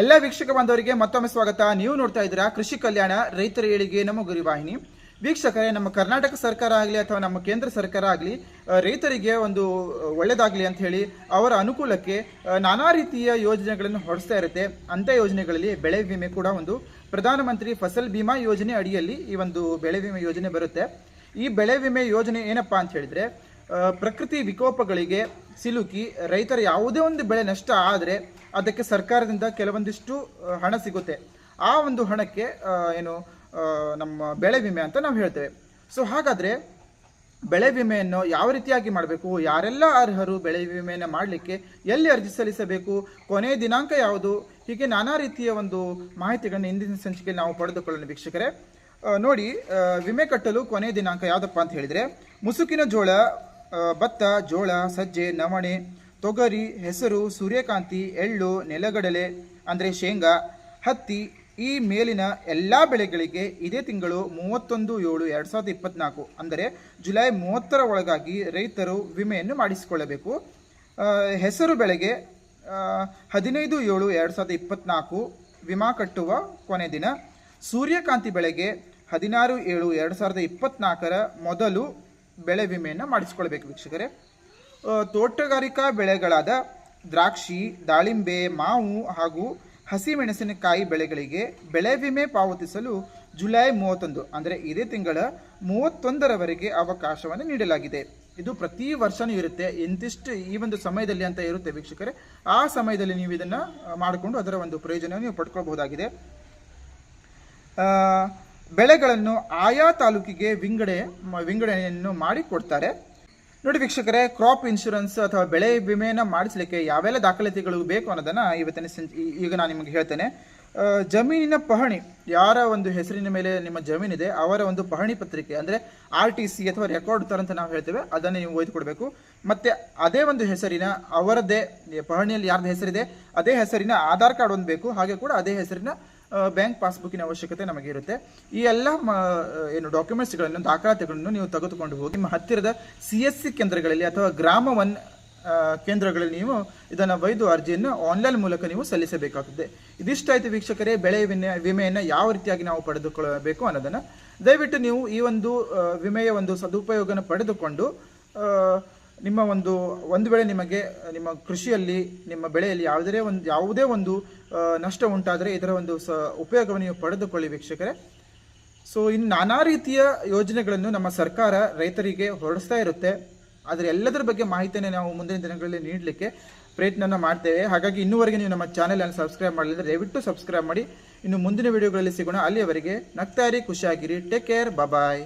ಎಲ್ಲ ವೀಕ್ಷಕ ಬಾಂಧವರಿಗೆ ಮತ್ತೊಮ್ಮೆ ಸ್ವಾಗತ. ನೀವು ನೋಡ್ತಾ ಇದ್ದೀರಾ ಕೃಷಿ ಕಲ್ಯಾಣ ರೈತರ ಏಳಿಗೆ ನಮ್ಮ ಗುರಿವಾಹಿನಿ. ವೀಕ್ಷಕರೇ, ನಮ್ಮ ಕರ್ನಾಟಕ ಸರ್ಕಾರ ಆಗಲಿ ಅಥವಾ ನಮ್ಮ ಕೇಂದ್ರ ಸರ್ಕಾರ ಆಗಲಿ ರೈತರಿಗೆ ಒಂದು ಒಳ್ಳೆಯದಾಗಲಿ ಅಂತ ಹೇಳಿ ಅವರ ಅನುಕೂಲಕ್ಕೆ ನಾನಾ ರೀತಿಯ ಯೋಜನೆಗಳನ್ನು ಹೊರಡಿಸ್ತಾ ಇರುತ್ತೆ. ಅಂಥ ಯೋಜನೆಗಳಲ್ಲಿ ಬೆಳೆ ವಿಮೆ ಕೂಡ ಒಂದು. ಪ್ರಧಾನಮಂತ್ರಿ ಫಸಲ್ ಬಿಮಾ ಯೋಜನೆ ಅಡಿಯಲ್ಲಿ ಈ ಒಂದು ಬೆಳೆ ವಿಮೆ ಯೋಜನೆ ಬರುತ್ತೆ. ಈ ಬೆಳೆ ವಿಮೆ ಯೋಜನೆ ಏನಪ್ಪಾ ಅಂತ ಹೇಳಿದ್ರೆ ಪ್ರಕೃತಿ ವಿಕೋಪಗಳಿಗೆ ಸಿಲುಕಿ ರೈತರ ಯಾವುದೇ ಒಂದು ಬೆಳೆ ನಷ್ಟ ಆದರೆ ಅದಕ್ಕೆ ಸರ್ಕಾರದಿಂದ ಕೆಲವೊಂದಿಷ್ಟು ಹಣ ಸಿಗುತ್ತೆ. ಆ ಒಂದು ಹಣಕ್ಕೆ ಏನು ನಮ್ಮ ಬೆಳೆ ವಿಮೆ ಅಂತ ನಾವು ಹೇಳ್ತೇವೆ. ಸೊ ಹಾಗಾದರೆ ಬೆಳೆ ವಿಮೆಯನ್ನು ಯಾವ ರೀತಿಯಾಗಿ ಮಾಡಬೇಕು? ಯಾರೆಲ್ಲ ಅರ್ಹರು ಬೆಳೆ ವಿಮೆಯನ್ನು ಮಾಡಲಿಕ್ಕೆ ಎಲ್ಲಿ ಅರ್ಜಿ ಸಲ್ಲಿಸಬೇಕು? ಕೊನೆಯ ದಿನಾಂಕ ಯಾವುದು? ಹೀಗೆ ನಾನಾ ರೀತಿಯ ಒಂದು ಮಾಹಿತಿಗಳನ್ನು ಇಂದಿನ ಸಂಚಿಕೆ ನಾವು ಪಡೆದುಕೊಳ್ಳೋಣ ವೀಕ್ಷಕರೇ. ನೋಡಿ ವಿಮೆ ಕಟ್ಟಲು ಕೊನೆಯ ದಿನಾಂಕ ಯಾವುದಪ್ಪ ಅಂತ ಹೇಳಿದರೆ, ಮುಸುಕಿನ ಜೋಳ ಭತ್ತ, ಜೋಳ, ಸಜ್ಜೆ, ನವಣೆ ತೊಗರಿ, ಹೆಸರು, ಸೂರ್ಯಕಾಂತಿ, ಎಳ್ಳು, ನೆಲಗಡಲೆ, ಅಂದರೆ ಶೇಂಗಾ, ಹತ್ತಿ, ಈ ಮೇಲಿನ ಎಲ್ಲ ಬೆಳೆಗಳಿಗೆ ಇದೇ ತಿಂಗಳು ಮೂವತ್ತೊಂದು ಏಳು ಎರಡು ಸಾವಿರದ ಇಪ್ಪತ್ನಾಲ್ಕು, ಅಂದರೆ ಜುಲೈ ಮೂವತ್ತರ ಒಳಗಾಗಿ ರೈತರು ವಿಮೆಯನ್ನು ಮಾಡಿಸಿಕೊಳ್ಳಬೇಕು. ಹೆಸರು ಬೆಳೆಗೆ ಹದಿನೈದು ಏಳು ಎರಡು ಸಾವಿರದ ಇಪ್ಪತ್ನಾಲ್ಕು ವಿಮಾ ಕಟ್ಟುವ ಕೊನೆ ದಿನ, ಸೂರ್ಯಕಾಂತಿ ಬೆಳೆಗೆ ಹದಿನಾರು ಏಳು ಎರಡು ಸಾವಿರದ ಇಪ್ಪತ್ನಾಲ್ಕರ ಮೊದಲು ಬೆಳೆ ವಿಮೆಯನ್ನು ಮಾಡಿಸಿಕೊಳ್ಬೇಕು ವೀಕ್ಷಕರೇ. ತೋಟಗಾರಿಕಾ ಬೆಳೆಗಳಾದ ದ್ರಾಕ್ಷಿ, ದಾಳಿಂಬೆ, ಮಾವು ಹಾಗೂ ಹಸಿಮೆಣಸಿನಕಾಯಿ ಬೆಳೆಗಳಿಗೆ ಬೆಳೆ ವಿಮೆ ಪಾವತಿಸಲು ಜುಲೈ ಮೂವತ್ತೊಂದು, ಅಂದರೆ ಇದೇ ತಿಂಗಳ ಮೂವತ್ತೊಂದರವರೆಗೆ ಅವಕಾಶವನ್ನು ನೀಡಲಾಗಿದೆ. ಇದು ಪ್ರತಿ ವರ್ಷನೂ ಇರುತ್ತೆ. ಎಂತಿಷ್ಟು ಈ ಒಂದು ಸಮಯದಲ್ಲಿ ಅಂತ ಇರುತ್ತೆ ವೀಕ್ಷಕರೇ. ಆ ಸಮಯದಲ್ಲಿ ನೀವು ಇದನ್ನು ಮಾಡಿಕೊಂಡು ಅದರ ಒಂದು ಪ್ರಯೋಜನ ನೀವು ಪಡ್ಕೊಳ್ಬಹುದಾಗಿದೆ. ಬೆಳೆಗಳನ್ನು ಆಯಾ ತಾಲೂಕಿಗೆ ವಿಂಗಡೆ ವಿಂಗಡಣೆಯನ್ನು ಮಾಡಿ ಕೊಡ್ತಾರೆ ನೋಡಿ ವೀಕ್ಷಕರೇ ಕ್ರಾಪ್ ಇನ್ಶೂರೆನ್ಸ್ ಅಥವಾ ಬೆಳೆ ವಿಮೆಯನ್ನು ಮಾಡಿಸಲಿಕ್ಕೆ ಯಾವೆಲ್ಲ ದಾಖಲಾತಿಗಳು ಬೇಕು ಅನ್ನೋದನ್ನು ಇವತ್ತಿನ ಸಂಜೆ ಈಗ ನಾನು ನಿಮಗೆ ಹೇಳ್ತೇನೆ. ಜಮೀನಿನ ಪಹಣಿ, ಯಾರ ಒಂದು ಹೆಸರಿನ ಮೇಲೆ ನಿಮ್ಮ ಜಮೀನಿದೆ, ಅವರ ಒಂದು ಪಹಣಿ ಪತ್ರಿಕೆ, ಅಂದರೆ ಆರ್ ಟಿ ಸಿ ಅಥವಾ ರೆಕಾರ್ಡ್ ಥರ ಅಂತ ನಾವು ಹೇಳ್ತೇವೆ, ಅದನ್ನು ನೀವು ಒಯ್ದು ಕೊಡಬೇಕು ಮತ್ತು ಅದೇ ಒಂದು ಹೆಸರಿನ ಅವರದ್ದೇ, ಪಹಣಿಯಲ್ಲಿ ಯಾರ್ದು ಹೆಸರಿದೆ, ಅದೇ ಹೆಸರಿನ ಆಧಾರ್ ಕಾರ್ಡ್ ಒಂದು ಬೇಕು, ಹಾಗೆ ಕೂಡ ಅದೇ ಹೆಸರಿನ ಬ್ಯಾಂಕ್ ಪಾಸ್ಬುಕ್ಕಿನ ಅವಶ್ಯಕತೆ ನಮಗೆ ಇರುತ್ತೆ ಈ ಎಲ್ಲ ಏನು ಡಾಕ್ಯುಮೆಂಟ್ಸ್ಗಳನ್ನು ದಾಖಲಾತಿಗಳನ್ನು ನೀವು ತೆಗೆದುಕೊಂಡು ಹೋಗಿ, ನಿಮ್ಮ ಹತ್ತಿರದ ಸಿ ಎಸ್ ಸಿ ಕೇಂದ್ರಗಳಲ್ಲಿ ಅಥವಾ ಗ್ರಾಮ ಒನ್ ಕೇಂದ್ರಗಳಲ್ಲಿ ನೀವು ಇದನ್ನು ವೈದು ಅರ್ಜಿಯನ್ನು ಆನ್ಲೈನ್ ಮೂಲಕ ನೀವು ಸಲ್ಲಿಸಬೇಕಾಗುತ್ತದೆ ಇದಿಷ್ಟಾಯಿತು ವೀಕ್ಷಕರೇ, ಬೆಳೆ ವಿಮೆ, ವಿಮೆಯನ್ನು ಯಾವ ರೀತಿಯಾಗಿ ನಾವು ಪಡೆದುಕೊಳ್ಳಬೇಕು ಅನ್ನೋದನ್ನು. ದಯವಿಟ್ಟು ನೀವು ಈ ಒಂದು ವಿಮೆಯ ಒಂದು ಸದುಪಯೋಗನ ಪಡೆದುಕೊಂಡು ನಿಮ್ಮ ಒಂದು ಒಂದು ವೇಳೆ ನಿಮಗೆ, ನಿಮ್ಮ ಕೃಷಿಯಲ್ಲಿ, ನಿಮ್ಮ ಬೆಳೆಯಲ್ಲಿ ಯಾವುದೇ ಒಂದು ಯಾವುದೇ ಒಂದು ನಷ್ಟ ಉಂಟಾದರೆ ಇದರ ಒಂದು ಸ, ಉಪಯೋಗವನ್ನು ನೀವು ಪಡೆದುಕೊಳ್ಳಿ ವೀಕ್ಷಕರೇ. ಸೊ ಇನ್ನು ನಾನಾ ರೀತಿಯ ಯೋಜನೆಗಳನ್ನು ನಮ್ಮ ಸರ್ಕಾರ ರೈತರಿಗೆ ಹೊರಡಿಸ್ತಾ ಇರುತ್ತೆ. ಆದರೆ ಎಲ್ಲದರ ಬಗ್ಗೆ ಮಾಹಿತಿಯನ್ನು ನಾವು ಮುಂದಿನ ದಿನಗಳಲ್ಲಿ ನೀಡಲಿಕ್ಕೆ ಪ್ರಯತ್ನ ಮಾಡ್ತೇವೆ. ಹಾಗಾಗಿ ಇನ್ನೂವರೆಗೆ ನೀವು ನಮ್ಮ ಚಾನೆಲನ್ನು ಸಬ್ಸ್ಕ್ರೈಬ್ ಮಾಡಲಿಲ್ಲ ದಯವಿಟ್ಟು ಸಬ್ಸ್ಕ್ರೈಬ್ ಮಾಡಿ. ಇನ್ನು ಮುಂದಿನ ವಿಡಿಯೋಗಳಲ್ಲಿ ಸಿಗೋಣ. ಅಲ್ಲಿಯವರೆಗೆ ನಗ್ತಾರಿ ಖುಷಿಯಾಗಿರಿ. Take care bye